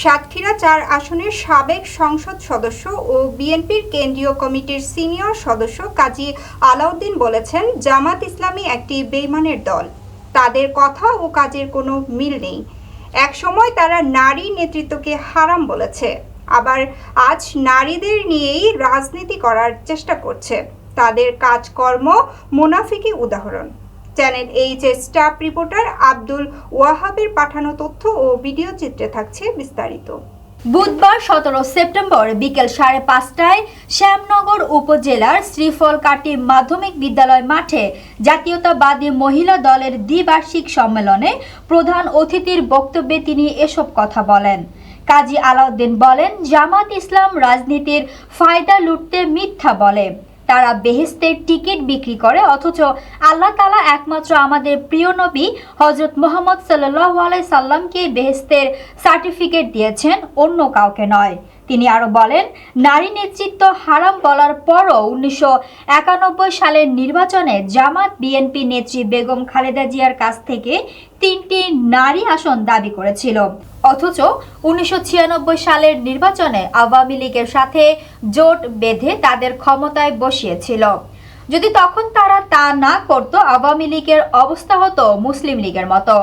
সাতক্ষীরা চার আসনের সাবেক সংসদ সদস্য ও বিএনপির কেন্দ্রীয় কমিটির সিনিয়র সদস্য কাজী আলাউদ্দিন বলেছেন, জামাত ইসলামী একটি বেইমানের দল। তাদের কথা ও কাজের কোনো মিল নেই। একসময় তারা নারী নেতৃত্বকে হারাম বলেছে। আবার আজ নারীদের নিয়েই রাজনীতি করার চেষ্টা করছে। তাদের কাজকর্ম মুনাফিকি উদাহরণ। Channel H staff reporter Abdul ওয়াহাবের পাঠানো তথ্য ও ভিডিও চিত্রে থাকছে বিস্তারিত। বুধবার সতেরো সেপ্টেম্বর বিকেল সাড়ে পাঁচটায় শ্যামনগর উপজেলার শ্রীফলকাটি মাধ্যমিক বিদ্যালয় মাঠে জাতীয়তাবাদী মহিলা দলের দ্বিবার্ষিক সম্মেলনে প্রধান অতিথির বক্তব্যে তিনি এসব কথা বলেন। কাজী আলাউদ্দিন বলেন, জামাত ইসলাম রাজনীতির ফায়দা লুটতে মিথ্যা বলে। তারা বেহেস্তের টিকিট বিক্রি করে, অথচ আল্লাহ তালা একমাত্র আমাদের প্রিয় নবী হজরত মোহাম্মদ সাল্লাহ আলাই সাল্লামকে বেহেস্তের সার্টিফিকেট দিয়েছেন, অন্য কাউকে নয়। তিনি আরও বলেন, নারী নেতৃত্ব হারাম বলার পরও উনিশশো একানব্বই সালের নির্বাচনে জামাত, বিএনপি নেত্রী বেগম খালেদা জিয়ার কাছ থেকে তিনটি নারী আসন দাবি করেছিল। অথচ উনিশশো ছিয়ানব্বই সালের নির্বাচনে আওয়ামী লীগের সাথে জোট বেঁধে তাদের ক্ষমতায় বসিয়েছিল। যদি তখন তারা তা না করত, আওয়ামী লীগের অবস্থা হতো মুসলিম লীগের মতো।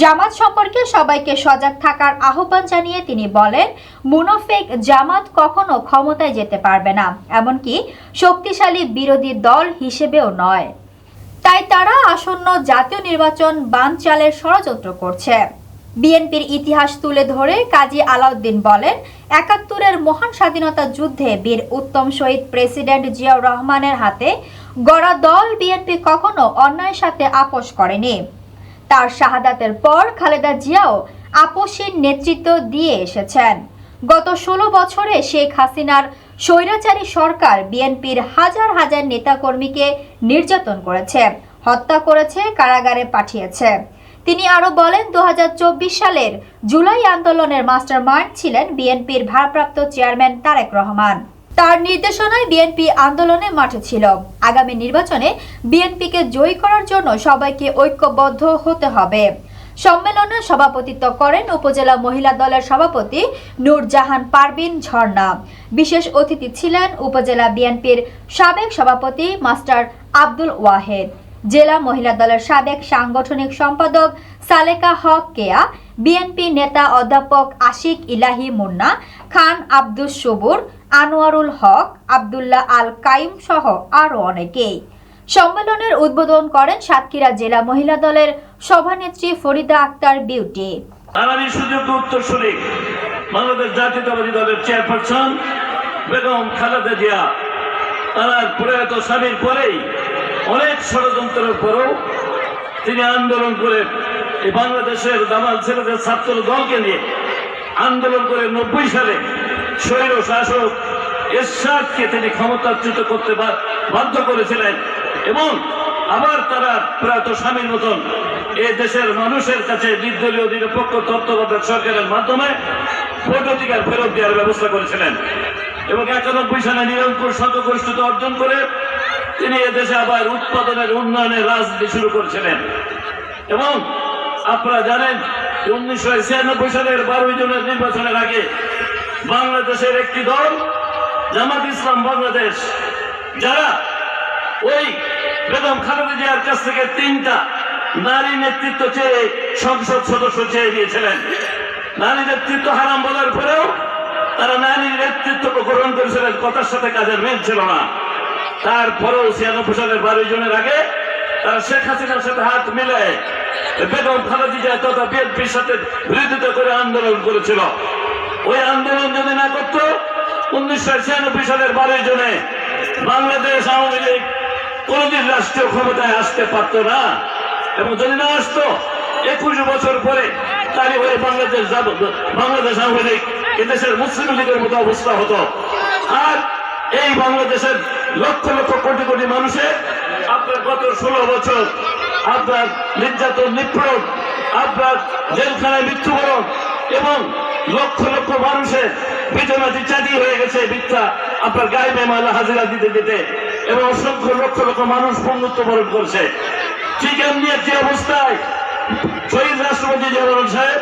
জামাত সম্পর্কে সবাইকে সজাগ থাকার আহ্বান জানিয়ে তিনি বলেন, মুনাফেক জামাত কখনো ক্ষমতায় যেতে পারবে না, এমনকি শক্তিশালী বিরোধী দল হিসেবেও নয়। তাই তারা আসন্ন জাতীয় নির্বাচন বানচালের ষড়যন্ত্র করছে। বিএনপির ইতিহাস তুলে ধরে কাজী আলাউদ্দিন বলেন, একাত্তরের মহান স্বাধীনতা যুদ্ধে বীর উত্তম শহীদ প্রেসিডেন্ট জিয়াউর রহমানের হাতে গড়া দল বিএনপি কখনো অন্যায়ের সাথে আপোষ করেনি। তার শাহাদাতের পর খালেদা জিয়াও আপোষের নেতৃত্ব দিয়ে এসেছেন। গত ষোলো বছরে শেখ হাসিনার স্বৈরাচারী সরকার বিএনপির হাজার হাজার নেতাকর্মীকে নির্যাতন করেছে, হত্যা করেছে, কারাগারে পাঠিয়েছে। তিনি আরও বলেন, দুহাজার চব্বিশ সালের জুলাই আন্দোলনের মাস্টার মাইন্ড ছিলেন বিএনপির ভারপ্রাপ্ত চেয়ারম্যান তারেক রহমান। তার নির্দেশনায় বিএনপি আন্দোলনে মাঠে ছিল। আগামী নির্বাচনে বিএনপিকে জয়ী করার জন্য সবাইকে ঐক্যবদ্ধ হতে হবে। সম্মেলনে সভাপতিত্ব করেন উপজেলা মহিলা দলের সভাপতি নূরজাহান পারবিন ঝর্ণা। বিশেষ অতিথি ছিলেন উপজেলা বিএনপির সাবেক সভাপতি মাস্টার আব্দুল ওয়াহেদ। জেলা মহিলা দলের সাবেক সাংগঠনিক সম্পাদক সালেকা হক কেয়া, বিএনপি নেতা অধ্যাপক আশিক ইলাহি মুন্না, খান আব্দুস সবুর, আনোয়ারুল হক, আব্দুল্লাহ আল কাইম সহ আরও অনেকেই। সম্মেলনের উদ্বোধন করেন সাতক্ষীরা জেলা মহিলা দলের সভানেত্রী ফরিদা আক্তার বিউটি। উত্তরসূরি বাংলাদেশ জাতীয়তাবাদী দলের চেয়ারপারসন বেগম খালেদা জিয়া। তার প্রয়াত স্বামীর পরেই অনেক ষড়যন্ত্রের পরেও তিনি আন্দোলন করে এই বাংলাদেশের দামাল ছেলেদের ছাত্র দলকে নিয়ে আন্দোলন করে নব্বই সালে স্বৈর শাসক এরশাদকে তিনি ক্ষমতাচ্যুত করতে বাধ্য করেছিলেন এবং আবার তারা প্রয়াত স্বামীর মতন এই দেশের মানুষের কাছে নির্দলীয়, নিরপেক্ষ তত্ত্বাবধায়ক সরকারের মাধ্যমে ভোটাধিকার ফেরত দেওয়ার ব্যবস্থা করেছিলেন এবং একানব্বই সালে নিরঙ্কুশ সংখ্যাগরিষ্ঠতা অর্জন করে তিনি এদেশে আবার উৎপাদনের উন্নয়নের রাজনীতি শুরু করেছিলেন। এবং আপনারা জানেন, উনিশশো ছিয়ানব্বই সালের বারোই জনের নির্বাচনের আগে বাংলাদেশের একটি দল, জামাত ইসলাম বাংলাদেশ, যারা ওই বেগম খালেদা জিয়ার কাছ থেকে তিনটা নারী নেতৃত্ব চেয়ে সংসদ সদস্য চেয়ে দিয়েছিলেন। নারী নেতৃত্ব হারাম বলার পরেও তারা নারী নেতৃত্ব গ্রহণ করেছিলেন, কথার সাথে কাজের মেল ছিল না। তারপরেও ছিয়ানব্বই সালের বারোই জনের আগে তারা শেখ হাসিনার সাথে হাত মিলে বেগম জিয়া তথা বিএনপির সাথে বিরোধিতা করে আন্দোলন করেছিল। ওই আন্দোলন যদি না করতো, উনিশশো ছিয়ানব্বই সালের বারোই জনে বাংলাদেশ আওয়ামী লীগ কোনদিন রাষ্ট্রীয় ক্ষমতায় আসতে পারত না। এবং যদি না আসতো, একুশ বছর পরে তারই হয়ে বাংলাদেশ বাংলাদেশ আওয়ামী লীগ এদেশের মুসলিম লীগের মতো অবস্থা হতো। আর এই বাংলাদেশের লক্ষ লক্ষ কোটি কোটি মানুষের আপনার গত ষোলো বছর আপনার নির্যাতন, নিপীড়ন, আপনার জেলখানায় মৃত্যুবরণ এবং লক্ষ লক্ষ মানুষের বেতনাতি চাঁদি হয়ে গেছে মিথ্যা আপনার গায়ে মেমালা হাজিরা দিতে দিতে এবং অসংখ্য লক্ষ লক্ষ মানুষ পঙ্গুত্ব বরণ করছে। ঠিক এমনি একটি অবস্থায় শহীদ রাষ্ট্রপতি জিয়াউর সাহেব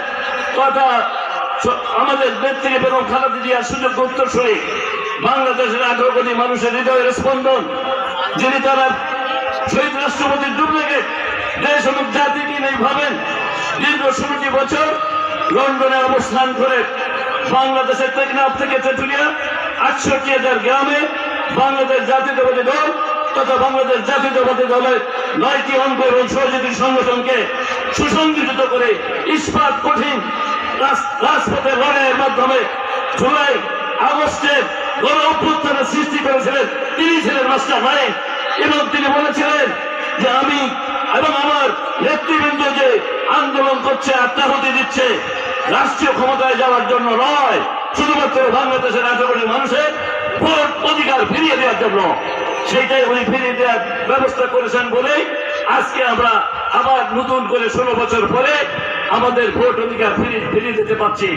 স- আমাদের নেত্রী বেগম খালেদা জিয়ার সুযোগ্য উত্তরসূরি বাংলাদেশের আঠারো মানুষের হৃদয়ের স্পন্দন, যিনি তারা শহীদ রাষ্ট্রপতির ডুপ্লিকেট দেশ এবং জাতিকে নেই ভাবেন, দীর্ঘ ষোলোটি বছর লন্ডনে অবস্থান করে বাংলাদেশের টেকনাফ থেকে তেঁতুলিয়া, আটষট্টি হাজার গ্রামে বাংলাদেশ জাতীয়তাবাদী দল তথা বাংলাদেশ জাতীয়তাবাদী দলের নয়টি অঙ্গ এবং সহযোগী সংগঠনকে সুসংগঠিত করে ইস্পাত কঠিন রাজ- রাজপথে লড়াইয়ের মাধ্যমে জুলাই আগস্টের গণ অভ্যুত্থানের সৃষ্টি করেছিলেন। তিনি ছিলেন মাস্টার মাইন্ড এবং তিনি বলেছিলেন যে আমি এবং আমার নেতৃবৃন্দ যে আন্দোলন করছে, আত্মাহুতি দিচ্ছে, রাষ্ট্রীয় ক্ষমতায় যাওয়ার জন্য নয়, শুধুমাত্র বাংলাদেশের আঠারো মানুষের ভোট অধিকার ফিরিয়ে দেওয়ার জন্য। সেইটাই উনি ফিরিয়ে দেওয়ার ব্যবস্থা করেছেন বলেই আজকে আমরা আবার নতুন করে ষোলো বছর পরে আমাদের ভোট অধিকার ফিরিয়ে ফিরিয়ে দিতে পারছি।